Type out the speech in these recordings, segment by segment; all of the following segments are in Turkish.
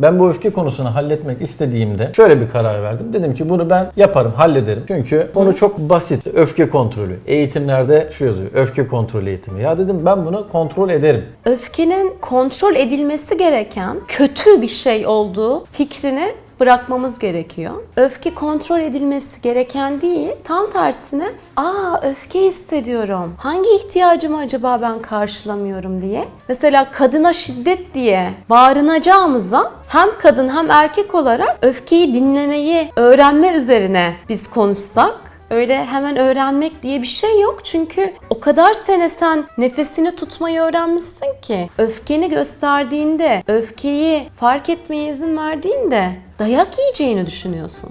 Ben bu öfke konusunu halletmek istediğimde şöyle bir karar verdim. Dedim ki bunu ben yaparım, hallederim. Çünkü konu çok basit. Öfke kontrolü. Eğitimlerde şu yazıyor. Öfke kontrol eğitimi. Ya dedim ben bunu kontrol ederim. Öfkenin kontrol edilmesi gereken kötü bir şey olduğu fikrini bırakmamız gerekiyor. Öfke kontrol edilmesi gereken değil, tam tersine aa öfke hissediyorum. Hangi ihtiyacımı acaba ben karşılamıyorum diye. Mesela kadına şiddet diye bağırınacağımızda hem kadın hem erkek olarak öfkeyi dinlemeyi öğrenme üzerine biz konuşsak Öyle hemen öğrenmek diye bir şey yok. Çünkü o kadar sene sen nefesini tutmayı öğrenmişsin ki öfkeni gösterdiğinde, öfkeyi fark etmeye izin verdiğinde dayak yiyeceğini düşünüyorsun.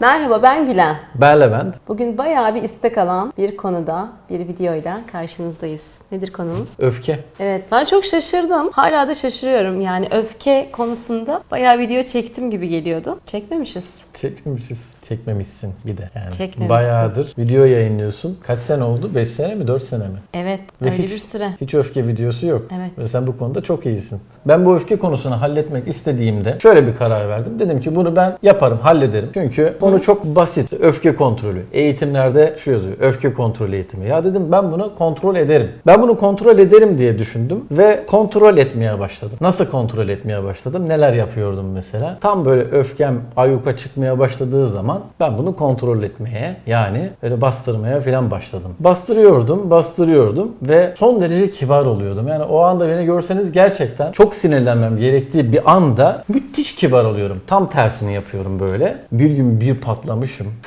Merhaba ben Gülen. Ben Levent. Bugün bayağı bir istek alan bir konuda bir videoyla karşınızdayız. Nedir konumuz? Öfke. Evet ben çok şaşırdım. Hala da şaşırıyorum. Yani öfke konusunda bayağı video çektim gibi geliyordu. Çekmemişiz. Çekmemişiz. Çekmemişsin bir de yani. Çekmemişsin. Bayağıdır video yayınlıyorsun. Kaç sene oldu? 5 sene mi? 4 sene mi? Evet Ve öyle hiç- bir süre. Hiç öfke videosu yok. Evet. Ve sen bu konuda çok iyisin. Ben bu öfke konusunu halletmek istediğimde şöyle bir karar verdim. Dedim ki bunu ben yaparım, hallederim. Çünkü konu çok basit. Öfke kontrolü. Eğitimlerde şu yazıyor. Öfke kontrol eğitimi. Ya dedim ben bunu kontrol ederim. Ben bunu kontrol ederim diye düşündüm ve kontrol etmeye başladım. Nasıl kontrol etmeye başladım? Neler yapıyordum mesela? Tam böyle öfkem ayuka çıkmaya başladığı zaman ben bunu kontrol etmeye yani böyle bastırmaya falan başladım. Bastırıyordum, bastırıyordum ve son derece kibar oluyordum. Yani o anda beni görseniz gerçekten çok sinirlenmem gerektiği bir anda müthiş kibar oluyorum. Tam tersini yapıyorum böyle. Bir gün bir patlamışım.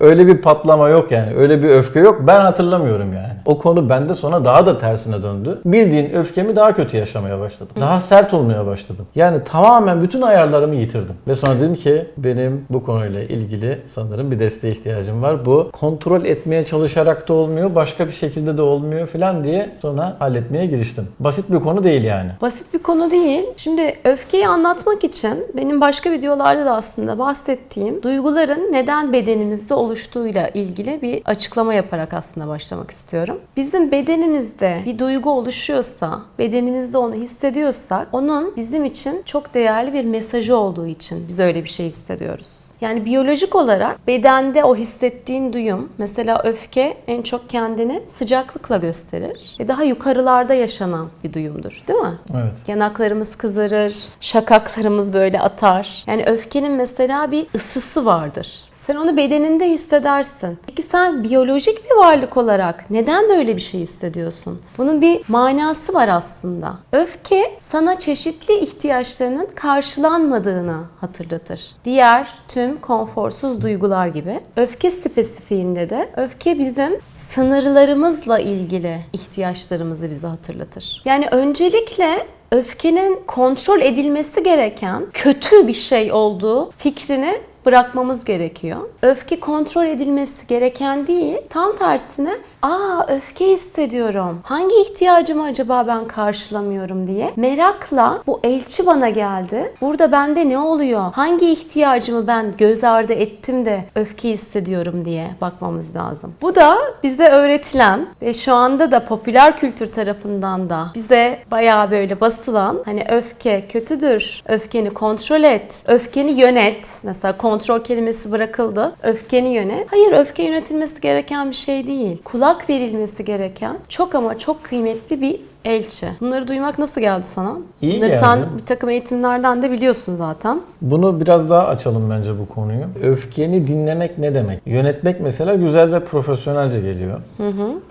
Öyle bir patlama yok yani. Öyle bir öfke yok. Ben hatırlamıyorum yani. O konu bende sonra daha da tersine döndü. Bildiğin öfkemi daha kötü yaşamaya başladım. Daha sert olmaya başladım. Yani tamamen bütün ayarlarımı yitirdim. Ve sonra dedim ki benim bu konuyla ilgili sanırım bir desteğe ihtiyacım var. Bu kontrol etmeye çalışarak da olmuyor. Başka bir şekilde de olmuyor falan diye sonra halletmeye giriştim. Basit bir konu değil yani. Basit bir konu değil. Şimdi öfkeyi anlatmak için benim başka videolarda da aslında bahsettiğim duyguların neden bedenimizde oluştuğuyla ilgili bir açıklama yaparak aslında başlamak istiyorum. Bizim bedenimizde bir duygu oluşuyorsa, bedenimizde onu hissediyorsak onun bizim için çok değerli bir mesajı olduğu için biz öyle bir şey hissediyoruz. Yani biyolojik olarak bedende o hissettiğin duyum, mesela öfke en çok kendini sıcaklıkla gösterir ve daha yukarılarda yaşanan bir duyumdur, değil mi? Evet. Yanaklarımız kızarır, şakaklarımız böyle atar. Yani öfkenin mesela bir ısısı vardır. Sen onu bedeninde hissedersin. Peki sen biyolojik bir varlık olarak neden böyle bir şey hissediyorsun? Bunun bir manası var aslında. Öfke sana çeşitli ihtiyaçlarının karşılanmadığını hatırlatır. Diğer tüm konforsuz duygular gibi. Öfke spesifiğinde de öfke bizim sınırlarımızla ilgili ihtiyaçlarımızı bize hatırlatır. Yani öncelikle öfkenin kontrol edilmesi gereken kötü bir şey olduğu fikrini bırakmamız gerekiyor. Öfke kontrol edilmesi gereken değil, tam tersine aa öfke hissediyorum. Hangi ihtiyacımı acaba ben karşılamıyorum diye merakla bu elçi bana geldi. Burada bende ne oluyor? Hangi ihtiyacımı ben göz ardı ettim de öfke hissediyorum diye bakmamız lazım. Bu da bize öğretilen ve şu anda da popüler kültür tarafından da bize bayağı böyle basılan hani öfke kötüdür, öfkeni kontrol et, öfkeni yönet. Mesela kontrol kelimesi bırakıldı. Öfkeni yönet. Hayır öfke yönetilmesi gereken bir şey değil. Kulak verilmesi gereken çok ama çok kıymetli bir elçi. Bunları duymak nasıl geldi sana? İyi Bunları geldi. sen bir takım eğitimlerden de biliyorsun zaten. Bunu biraz daha açalım bence bu konuyu. Öfkeni dinlemek ne demek? Yönetmek mesela güzel ve profesyonelce geliyor.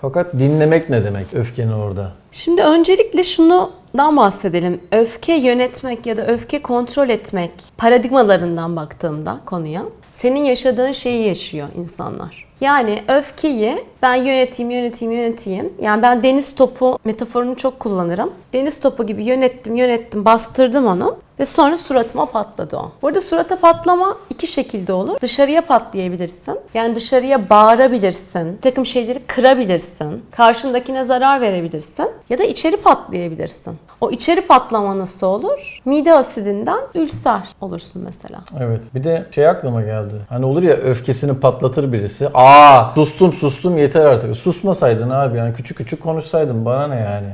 Fakat dinlemek ne demek öfkeni orada? Şimdi öncelikle şundan bahsedelim. Öfke yönetmek ya da öfke kontrol etmek paradigmalarından baktığımda konuya senin yaşadığın şeyi yaşıyor insanlar. Yani öfkeyi ben yöneteyim, yöneteyim, yöneteyim. Yani ben deniz topu metaforunu çok kullanırım. Deniz topu gibi yönettim, yönettim, bastırdım onu ve sonra suratıma patladı o. Burada surata patlama iki şekilde olur. Dışarıya patlayabilirsin. Yani dışarıya bağırabilirsin. Bir takım şeyleri kırabilirsin. Karşındakine zarar verebilirsin. Ya da içeri patlayabilirsin. O içeri patlama nasıl olur? Mide asidinden ülser olursun mesela. Evet. Bir de şey aklıma geldi. Hani olur ya öfkesini patlatır birisi. Aa sustum sustum yeter artık. Susmasaydın abi yani küçük küçük konuşsaydın bana ne yani?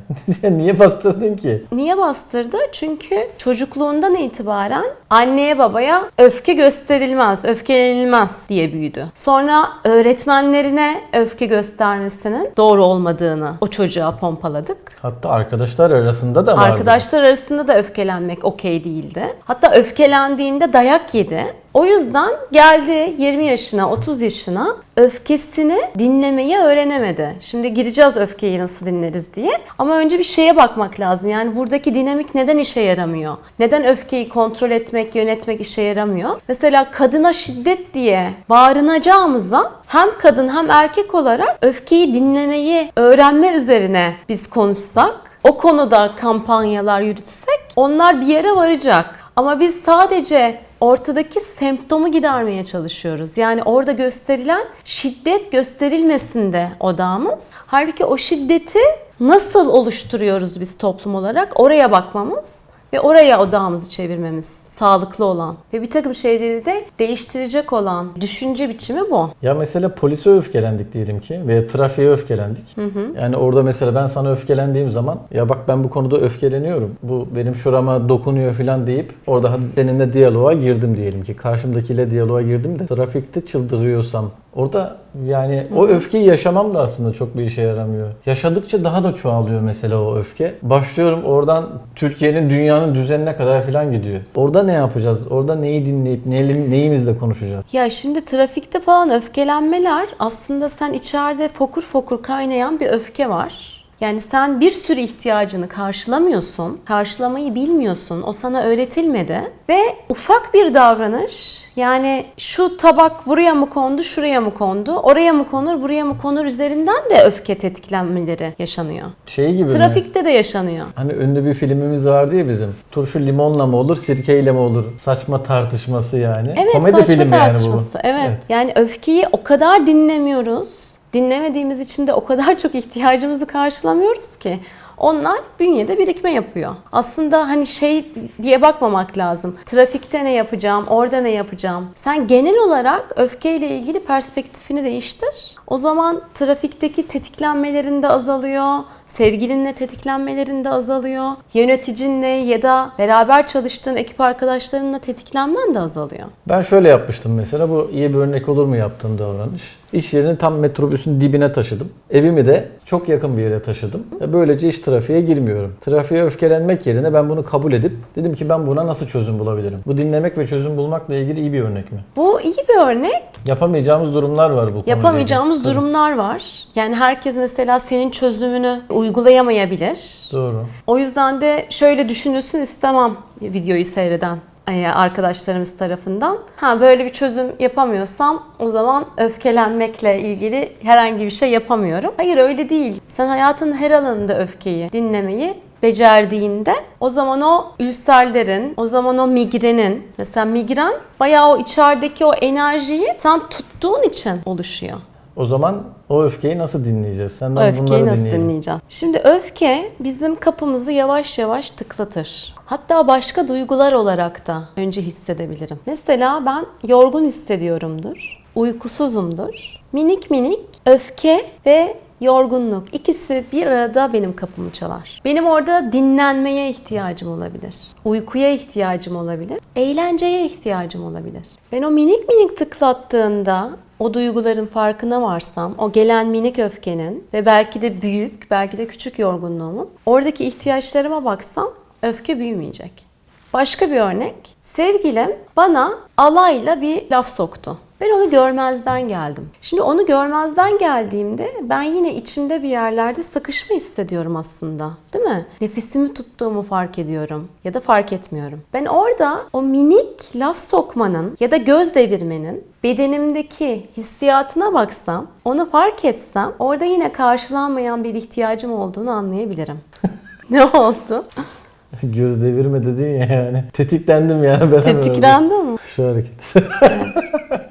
Niye bastırdın ki? Niye bastırdı? Çünkü çocukluğundan itibaren anneye babaya öfke gösterilmez, öfkelenilmez diye büyüdü. Sonra öğretmenlerine öfke göstermesinin doğru olmadığını o çocuğa pompaladık. Hatta arkadaşlar arasında da vardı. Arkadaşlar arasında da öfkelenmek okey değildi. Hatta öfkelendiğinde dayak yedi. O yüzden geldi 20 yaşına, 30 yaşına öfkesini dinlemeyi öğrenemedi. Şimdi gireceğiz öfkeyi nasıl dinleriz diye. Ama önce bir şeye bakmak lazım. Yani buradaki dinamik neden işe yaramıyor? Neden öfkeyi kontrol etmek, yönetmek işe yaramıyor? Mesela kadına şiddet diye bağırınacağımızda hem kadın hem erkek olarak öfkeyi dinlemeyi öğrenme üzerine biz konuşsak o konuda kampanyalar yürütsek onlar bir yere varacak. Ama biz sadece ortadaki semptomu gidermeye çalışıyoruz. Yani orada gösterilen şiddet gösterilmesin de odağımız. Halbuki o şiddeti nasıl oluşturuyoruz biz toplum olarak oraya bakmamız ve oraya odağımızı çevirmemiz sağlıklı olan ve bir takım şeyleri de değiştirecek olan düşünce biçimi bu. Ya mesela polise öfkelendik diyelim ki veya trafiğe öfkelendik. Yani orada mesela ben sana öfkelendiğim zaman ya bak ben bu konuda öfkeleniyorum. Bu benim şurama dokunuyor falan deyip orada hadi seninle diyaloğa girdim diyelim ki. Karşımdakiyle diyaloğa girdim de trafikte çıldırıyorsam orada yani o öfkeyi yaşamam da aslında çok bir işe yaramıyor. Yaşadıkça daha da çoğalıyor mesela o öfke. Başlıyorum oradan Türkiye'nin dünyanın düzenine kadar falan gidiyor. Orada ne yapacağız? Orada neyi dinleyip neyi- neyimizle konuşacağız? Ya şimdi trafikte falan öfkelenmeler aslında sen içeride fokur fokur kaynayan bir öfke var. Yani sen bir sürü ihtiyacını karşılamıyorsun, karşılamayı bilmiyorsun, o sana öğretilmedi ve ufak bir davranış yani şu tabak buraya mı kondu, şuraya mı kondu, oraya mı konur, buraya mı konur üzerinden de öfke tetiklenmeleri yaşanıyor. Şey gibi mi? Trafikte de yaşanıyor. Hani ünlü bir filmimiz vardı ya bizim. Turşu limonla mı olur, sirkeyle mi olur? Saçma tartışması yani. Evet Komedi saçma filmi tartışması. yani bu. Evet. Yani öfkeyi o kadar dinlemiyoruz. Dinlemediğimiz için de o kadar çok ihtiyacımızı karşılamıyoruz ki. Onlar bünyede birikme yapıyor. Aslında hani şey diye bakmamak lazım. Trafikte ne yapacağım, orada ne yapacağım. Sen genel olarak öfkeyle ilgili perspektifini değiştir. O zaman trafikteki tetiklenmelerin de azalıyor. Sevgilinle tetiklenmelerin de azalıyor. Yöneticinle ya da beraber çalıştığın ekip arkadaşlarınla tetiklenmen de azalıyor. Ben şöyle yapmıştım mesela. Bu iyi bir örnek olur mu yaptığım davranış? İş yerini tam metrobüsün dibine taşıdım. Evimi de çok yakın bir yere taşıdım. Böylece hiç trafiğe girmiyorum. Trafiğe öfkelenmek yerine ben bunu kabul edip dedim ki ben buna nasıl çözüm bulabilirim? Bu dinlemek ve çözüm bulmakla ilgili iyi bir örnek mi? Bu iyi bir örnek. Yapamayacağımız durumlar var bu konuyla Yapamayacağımız ilgili. durumlar var. Yani herkes mesela senin çözümünü uygulayamayabilir. Doğru. O yüzden de şöyle düşünülsün istemem videoyu seyreden arkadaşlarımız tarafından. Ha böyle bir çözüm yapamıyorsam o zaman öfkelenmekle ilgili herhangi bir şey yapamıyorum. Hayır öyle değil. Sen hayatın her alanında öfkeyi dinlemeyi becerdiğinde o zaman o ülserlerin, o zaman o migrenin, mesela migren bayağı o içerideki o enerjiyi sen tuttuğun için oluşuyor. O zaman o öfkeyi nasıl dinleyeceğiz? Senden Öfkeyi nasıl dinleyelim. dinleyeceğiz? Şimdi öfke bizim kapımızı yavaş yavaş tıklatır. Hatta başka duygular olarak da önce hissedebilirim. Mesela ben yorgun hissediyorumdur, uykusuzumdur. Minik minik öfke ve yorgunluk ikisi bir arada benim kapımı çalar. Benim orada dinlenmeye ihtiyacım olabilir. Uykuya ihtiyacım olabilir. Eğlenceye ihtiyacım olabilir. Ben o minik minik tıklattığında o duyguların farkına varsam, o gelen minik öfkenin ve belki de büyük, belki de küçük yorgunluğumun oradaki ihtiyaçlarıma baksam öfke büyümeyecek. Başka bir örnek. Sevgilim bana alayla bir laf soktu. Ben onu görmezden geldim. Şimdi onu görmezden geldiğimde ben yine içimde bir yerlerde sıkışma hissediyorum aslında. Değil mi? Nefesimi tuttuğumu fark ediyorum ya da fark etmiyorum. Ben orada o minik laf sokmanın ya da göz devirmenin bedenimdeki hissiyatına baksam, onu fark etsem orada yine karşılanmayan bir ihtiyacım olduğunu anlayabilirim. ne oldu? Göz devirme dedin ya yani. Tetiklendim yani ben. Tetiklendi mi? Şu hareket.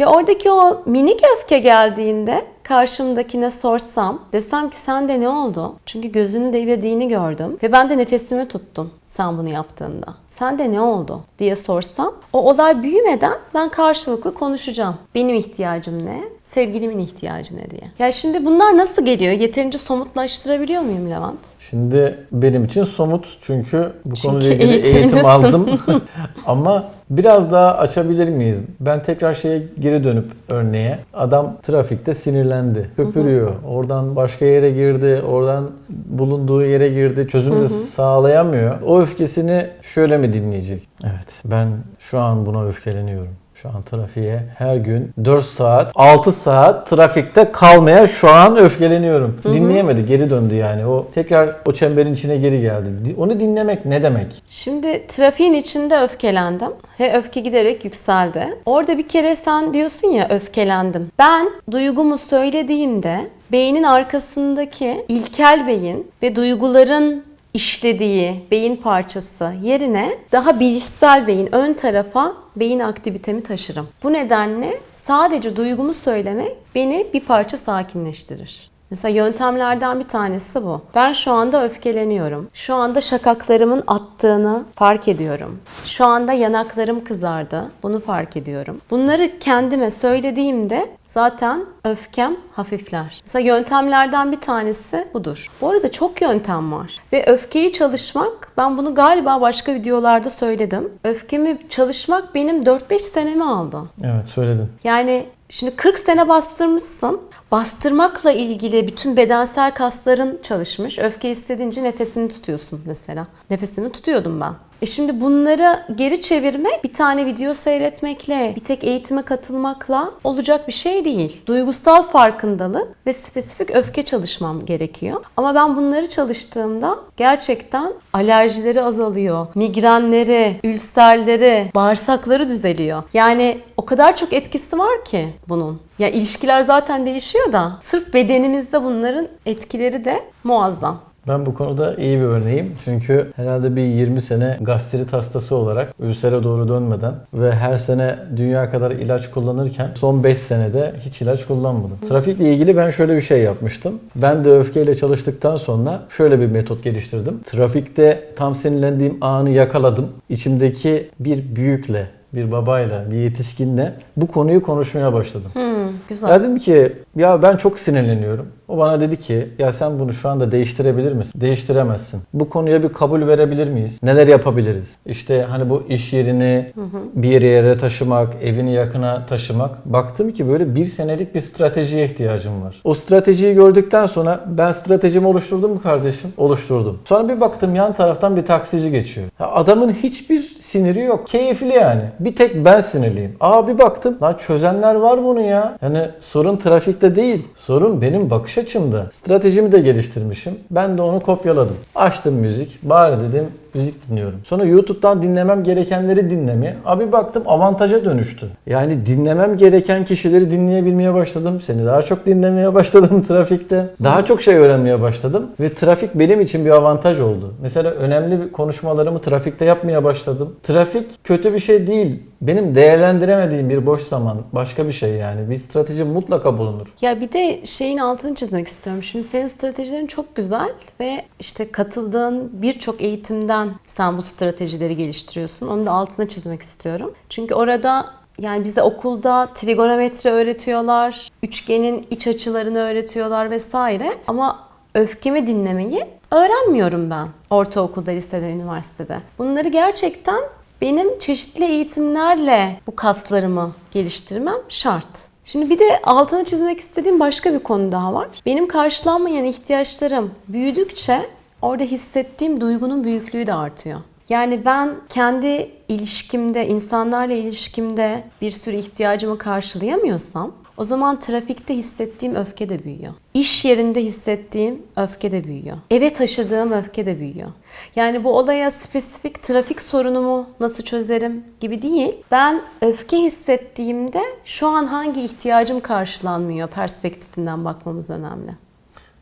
Ve oradaki o minik öfke geldiğinde karşımdakine sorsam, desem ki sende ne oldu? Çünkü gözünü devirdiğini gördüm ve ben de nefesimi tuttum sen bunu yaptığında. Sende ne oldu diye sorsam, o olay büyümeden ben karşılıklı konuşacağım. Benim ihtiyacım ne? Sevgilimin ihtiyacı ne diye. Ya şimdi bunlar nasıl geliyor? Yeterince somutlaştırabiliyor muyum Levent? Şimdi benim için somut çünkü bu Çünkü konuyla ilgili eğitim aldım. Ama biraz daha açabilir miyiz? Ben tekrar şeye geri dönüp örneğe. Adam trafikte sinirlendi. Köpürüyor. Oradan başka yere girdi. Oradan bulunduğu yere girdi. Çözüm de sağlayamıyor. O öfkesini şöyle mi dinleyecek? Evet. Ben şu an buna öfkeleniyorum. Şu an trafiğe her gün 4 saat, 6 saat trafikte kalmaya şu an öfkeleniyorum. Dinleyemedi, geri döndü yani. O tekrar o çemberin içine geri geldi. Di- Onu dinlemek ne demek? Şimdi trafiğin içinde öfkelendim ve öfke giderek yükseldi. Orada bir kere sen diyorsun ya öfkelendim. Ben duygumu söylediğimde beynin arkasındaki ilkel beyin ve duyguların işlediği beyin parçası yerine daha bilişsel beyin ön tarafa beyin aktivitemi taşırım. Bu nedenle sadece duygumu söylemek beni bir parça sakinleştirir. Mesela yöntemlerden bir tanesi bu. Ben şu anda öfkeleniyorum. Şu anda şakaklarımın attığını fark ediyorum. Şu anda yanaklarım kızardı. Bunu fark ediyorum. Bunları kendime söylediğimde zaten öfkem hafifler. Mesela yöntemlerden bir tanesi budur. Bu arada çok yöntem var. Ve öfkeyi çalışmak, ben bunu galiba başka videolarda söyledim. Öfkemi çalışmak benim 4-5 senemi aldı. Evet söyledin. Yani şimdi 40 sene bastırmışsın. Bastırmakla ilgili bütün bedensel kasların çalışmış. Öfke istediğince nefesini tutuyorsun mesela. Nefesimi tutuyordum ben. E şimdi bunları geri çevirmek bir tane video seyretmekle, bir tek eğitime katılmakla olacak bir şey değil. Duygusal farkındalık ve spesifik öfke çalışmam gerekiyor. Ama ben bunları çalıştığımda gerçekten alerjileri azalıyor. Migrenleri, ülserleri, bağırsakları düzeliyor. Yani o kadar çok etkisi var ki bunun. Ya ilişkiler zaten değişiyor da sırf bedenimizde bunların etkileri de muazzam. Ben bu konuda iyi bir örneğim. Çünkü herhalde bir 20 sene gastrit hastası olarak ülsere doğru dönmeden ve her sene dünya kadar ilaç kullanırken son 5 senede hiç ilaç kullanmadım. Trafikle ilgili ben şöyle bir şey yapmıştım. Ben de öfkeyle çalıştıktan sonra şöyle bir metot geliştirdim. Trafikte tam sinirlendiğim anı yakaladım. İçimdeki bir büyükle bir babayla, bir yetişkinle bu konuyu konuşmaya başladım. Hmm, güzel. Dedim ki ya ben çok sinirleniyorum. O bana dedi ki ya sen bunu şu anda değiştirebilir misin? Değiştiremezsin. Bu konuya bir kabul verebilir miyiz? Neler yapabiliriz? İşte hani bu iş yerini bir yere taşımak, evini yakına taşımak. Baktım ki böyle bir senelik bir stratejiye ihtiyacım var. O stratejiyi gördükten sonra ben stratejimi oluşturdum mu kardeşim? Oluşturdum. Sonra bir baktım yan taraftan bir taksici geçiyor. Ya adamın hiçbir siniri yok. Keyifli yani. Bir tek ben sinirliyim. Aa bir baktım. Lan çözenler var bunu ya. Yani sorun trafikte değil. Sorun benim bakış açımda. Stratejimi de geliştirmişim. Ben de onu kopyaladım. Açtım müzik. Bari dedim müzik dinliyorum. Sonra YouTube'dan dinlemem gerekenleri dinlemeye. Abi baktım avantaja dönüştü. Yani dinlemem gereken kişileri dinleyebilmeye başladım. Seni daha çok dinlemeye başladım trafikte. Daha çok şey öğrenmeye başladım. Ve trafik benim için bir avantaj oldu. Mesela önemli konuşmalarımı trafikte yapmaya başladım. Trafik kötü bir şey değil. Benim değerlendiremediğim bir boş zaman. Başka bir şey yani. Bir strateji mutlaka bulunur. Ya bir de şeyin altını çizmek istiyorum. Şimdi senin stratejilerin çok güzel ve işte katıldığın birçok eğitimden sen bu stratejileri geliştiriyorsun. Onu da altına çizmek istiyorum. Çünkü orada yani bize okulda trigonometri öğretiyorlar, üçgenin iç açılarını öğretiyorlar vesaire. Ama öfkemi dinlemeyi öğrenmiyorum ben ortaokulda, lisede, üniversitede. Bunları gerçekten benim çeşitli eğitimlerle bu kaslarımı geliştirmem şart. Şimdi bir de altını çizmek istediğim başka bir konu daha var. Benim karşılanmayan ihtiyaçlarım büyüdükçe orada hissettiğim duygunun büyüklüğü de artıyor. Yani ben kendi ilişkimde, insanlarla ilişkimde bir sürü ihtiyacımı karşılayamıyorsam o zaman trafikte hissettiğim öfke de büyüyor. İş yerinde hissettiğim öfke de büyüyor. Eve taşıdığım öfke de büyüyor. Yani bu olaya spesifik trafik sorunumu nasıl çözerim gibi değil. Ben öfke hissettiğimde şu an hangi ihtiyacım karşılanmıyor perspektifinden bakmamız önemli.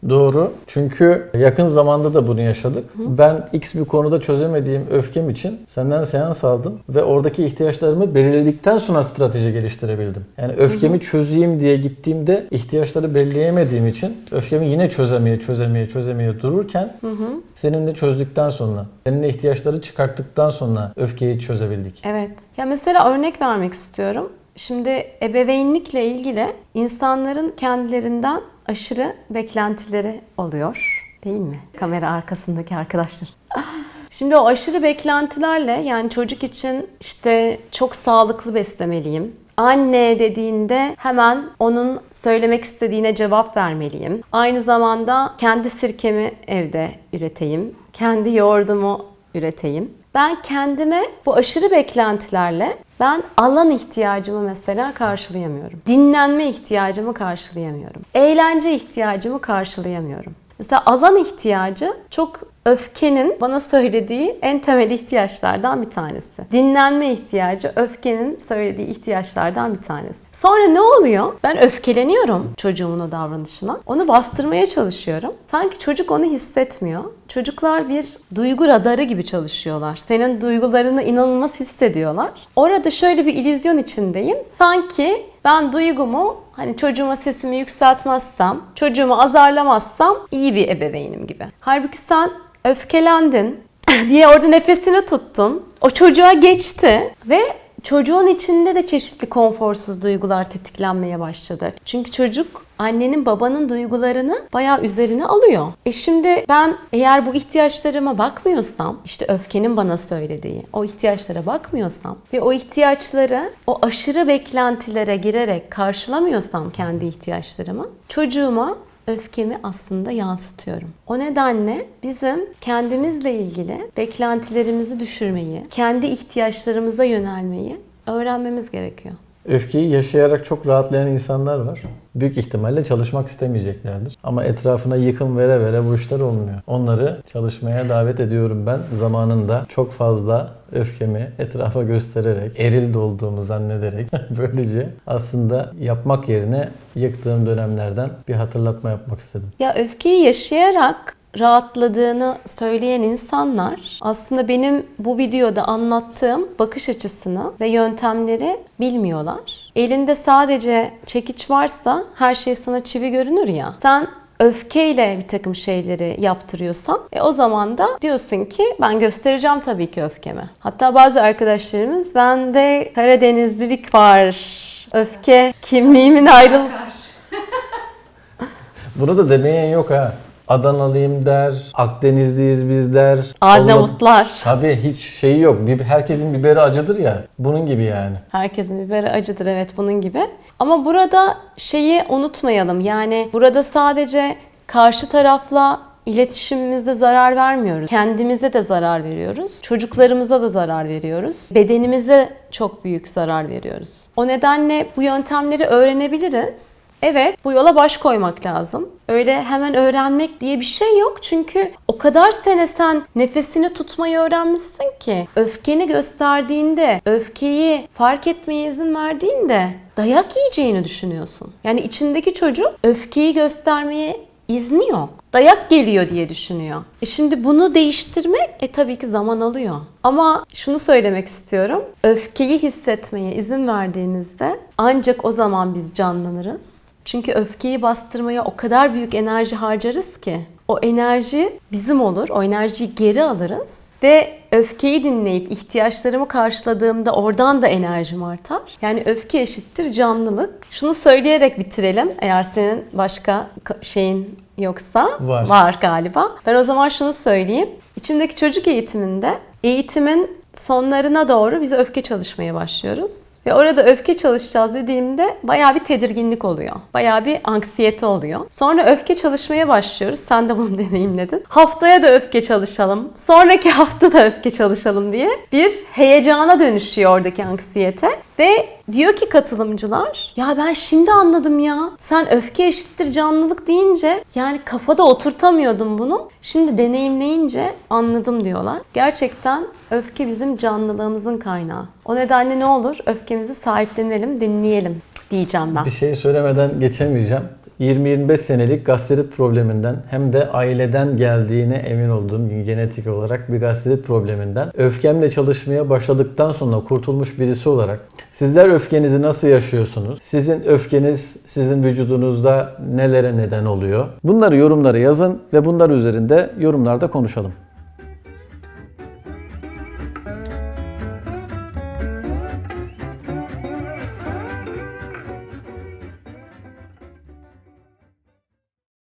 Doğru. Çünkü yakın zamanda da bunu yaşadık. Ben X bir konuda çözemediğim öfkem için senden seans aldım ve oradaki ihtiyaçlarımı belirledikten sonra strateji geliştirebildim. Yani öfkemi çözeyim diye gittiğimde ihtiyaçları belirleyemediğim için öfkemi yine çözemeye, çözemeye, çözemeye dururken seninle çözdükten sonra, seninle ihtiyaçları çıkarttıktan sonra öfkeyi çözebildik. Evet. Ya mesela örnek vermek istiyorum. Şimdi ebeveynlikle ilgili insanların kendilerinden aşırı beklentileri oluyor. Değil mi? Kamera arkasındaki arkadaşlar. Şimdi o aşırı beklentilerle yani çocuk için işte çok sağlıklı beslemeliyim. Anne dediğinde hemen onun söylemek istediğine cevap vermeliyim. Aynı zamanda kendi sirkemi evde üreteyim. Kendi yoğurdumu üreteyim. Ben kendime bu aşırı beklentilerle ben alan ihtiyacımı mesela karşılayamıyorum. Dinlenme ihtiyacımı karşılayamıyorum. Eğlence ihtiyacımı karşılayamıyorum. Mesela alan ihtiyacı çok öfkenin bana söylediği en temel ihtiyaçlardan bir tanesi. Dinlenme ihtiyacı öfkenin söylediği ihtiyaçlardan bir tanesi. Sonra ne oluyor? Ben öfkeleniyorum çocuğumun o davranışına. Onu bastırmaya çalışıyorum. Sanki çocuk onu hissetmiyor. Çocuklar bir duygu radarı gibi çalışıyorlar. Senin duygularını inanılmaz hissediyorlar. Orada şöyle bir illüzyon içindeyim. Sanki ben duygumu hani çocuğuma sesimi yükseltmezsem, çocuğumu azarlamazsam iyi bir ebeveynim gibi. Halbuki sen öfkelendin diye orada nefesini tuttun. O çocuğa geçti ve çocuğun içinde de çeşitli konforsuz duygular tetiklenmeye başladı. Çünkü çocuk annenin babanın duygularını bayağı üzerine alıyor. E şimdi ben eğer bu ihtiyaçlarıma bakmıyorsam, işte öfkenin bana söylediği o ihtiyaçlara bakmıyorsam ve o ihtiyaçları o aşırı beklentilere girerek karşılamıyorsam kendi ihtiyaçlarımı çocuğuma öfkemi aslında yansıtıyorum. O nedenle bizim kendimizle ilgili beklentilerimizi düşürmeyi, kendi ihtiyaçlarımıza yönelmeyi öğrenmemiz gerekiyor. Öfkeyi yaşayarak çok rahatlayan insanlar var. Büyük ihtimalle çalışmak istemeyeceklerdir. Ama etrafına yıkım vere vere bu işler olmuyor. Onları çalışmaya davet ediyorum ben. Zamanında çok fazla öfkemi etrafa göstererek, eril olduğumu zannederek böylece aslında yapmak yerine yıktığım dönemlerden bir hatırlatma yapmak istedim. Ya öfkeyi yaşayarak rahatladığını söyleyen insanlar aslında benim bu videoda anlattığım bakış açısını ve yöntemleri bilmiyorlar. Elinde sadece çekiç varsa her şey sana çivi görünür ya. Sen öfkeyle bir takım şeyleri yaptırıyorsan e o zaman da diyorsun ki ben göstereceğim tabii ki öfkemi. Hatta bazı arkadaşlarımız bende Karadenizlilik var. Öfke kimliğimin ayrıl Bunu da demeyen yok ha. Adanalıyım der, Akdenizliyiz biz der. Arnavutlar. Tabii hiç şeyi yok. Bir- Herkesin biberi acıdır ya. Bunun gibi yani. Herkesin biberi acıdır evet bunun gibi. Ama burada şeyi unutmayalım. Yani burada sadece karşı tarafla iletişimimizde zarar vermiyoruz. Kendimize de zarar veriyoruz. Çocuklarımıza da zarar veriyoruz. Bedenimize çok büyük zarar veriyoruz. O nedenle bu yöntemleri öğrenebiliriz. Evet, bu yola baş koymak lazım. Öyle hemen öğrenmek diye bir şey yok. Çünkü o kadar sene sen nefesini tutmayı öğrenmişsin ki öfkeni gösterdiğinde, öfkeyi fark etmeye izin verdiğinde dayak yiyeceğini düşünüyorsun. Yani içindeki çocuk öfkeyi göstermeye izni yok. Dayak geliyor diye düşünüyor. E şimdi bunu değiştirmek e tabii ki zaman alıyor. Ama şunu söylemek istiyorum. Öfkeyi hissetmeye izin verdiğimizde ancak o zaman biz canlanırız. Çünkü öfkeyi bastırmaya o kadar büyük enerji harcarız ki o enerji bizim olur. O enerjiyi geri alırız ve öfkeyi dinleyip ihtiyaçlarımı karşıladığımda oradan da enerjim artar. Yani öfke eşittir canlılık. Şunu söyleyerek bitirelim. Eğer senin başka ka- şeyin yoksa Var. var galiba. Ben o zaman şunu söyleyeyim. İçimdeki çocuk eğitiminde eğitimin sonlarına doğru biz öfke çalışmaya başlıyoruz. Ve orada öfke çalışacağız dediğimde bayağı bir tedirginlik oluyor. Bayağı bir anksiyete oluyor. Sonra öfke çalışmaya başlıyoruz. Sen de bunu deneyimledin. Haftaya da öfke çalışalım. Sonraki hafta da öfke çalışalım diye bir heyecana dönüşüyor oradaki anksiyete. Ve diyor ki katılımcılar ya ben şimdi anladım ya. Sen öfke eşittir canlılık deyince yani kafada oturtamıyordum bunu. Şimdi deneyimleyince anladım diyorlar. Gerçekten öfke bizim canlılığımızın kaynağı. O nedenle ne olur öfkemizi sahiplenelim, dinleyelim diyeceğim ben. Bir şey söylemeden geçemeyeceğim. 20-25 senelik gastrit probleminden hem de aileden geldiğine emin olduğum genetik olarak bir gastrit probleminden öfkemle çalışmaya başladıktan sonra kurtulmuş birisi olarak sizler öfkenizi nasıl yaşıyorsunuz? Sizin öfkeniz sizin vücudunuzda nelere neden oluyor? Bunları yorumlara yazın ve bunlar üzerinde yorumlarda konuşalım.